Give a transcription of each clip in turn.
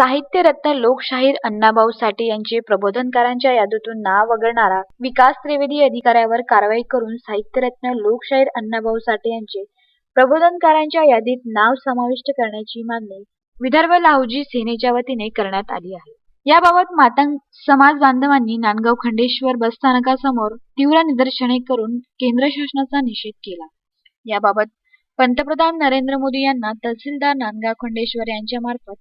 साहित्यरत्न लोकशाहीर अण्णाभाऊ साठे यांचे प्रबोधनकारांच्या यादीतून नाव वगळणारा विकास त्रिवेदी अधिकाऱ्यावर कारवाई करून साहित्यरत्न लोकशाहीर अण्णाभाऊ साठे यांचे प्रबोधनकारांच्या यादीत नाव समाविष्ट करण्याची मागणी विदर्भ लाहुजी सेनेच्या वतीने करण्यात आली आहे. याबाबत मातंग समाज बांधवांनी नांदगाव खंडेश्वर बसस्थानकासमोर तीव्र निदर्शने करून केंद्र शासनाचा निषेध केला. याबाबत पंतप्रधान नरेंद्र मोदी यांना तहसीलदार नांदगाव खंडेश्वर यांच्या मार्फत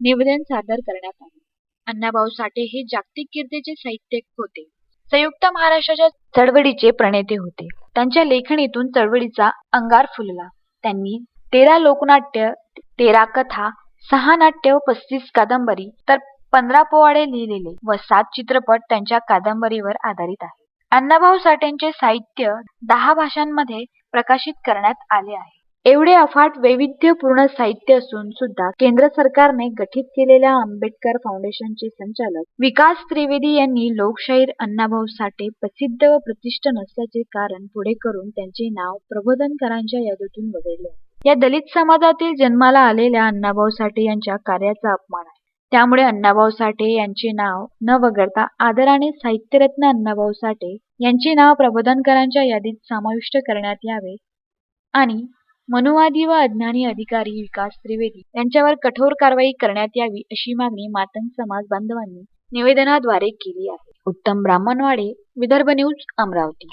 निवेदन सादर करण्यात आले. अण्णाभाऊ साठे हे जागतिक कीर्तीचे साहित्यिक होते. संयुक्त महाराष्ट्राच्या चळवळीचे प्रणेते होते. त्यांच्या लेखणीतून चळवळीचा अंगार फुलला. त्यांनी तेरा लोकनाट्य तेरा कथा सहा नाट्य व पस्तीस कादंबरी तर पंधरा पोवाडे लिहिलेले व सात चित्रपट त्यांच्या कादंबरीवर आधारित आहे अण्णाभाऊ साठेंचे साहित्य दहा भाषांमध्ये प्रकाशित करण्यात आले आहे. एवढे अफाट वैविध्यपूर्ण साहित्य असून सुद्धा केंद्र सरकारने गठीत केलेल्या आंबेडकर फाउंडेशनचे संचालक विकास त्रिवेदी यांनी लोकशाहीर अण्णाभाऊ साठे प्रसिद्ध व प्रतिष्ठ नसल्याचे कारण पुढे करून त्यांचे नाव प्रबोधनकरांच्या यादीतून वगळले. या दलित समाजातील जन्माला आलेल्या अण्णाभाऊ साठे यांच्या कार्याचा अपमान आहे. त्यामुळे अण्णाभाऊ साठे यांचे नाव न वगळता आदराने साहित्यरत्न अण्णाभाऊ साठे यांचे नाव प्रबोधनकरांच्या यादीत समाविष्ट करण्यात यावे आणि मनुवादी व अज्ञानी अधिकारी विकास त्रिवेदी यांच्यावर कठोर कारवाई करण्यात यावी अशी मागणी मातंग समाज बांधवांनी निवेदनाद्वारे केली आहे. उत्तम ब्राह्मणवाडे विदर्भ न्यूज अमरावती.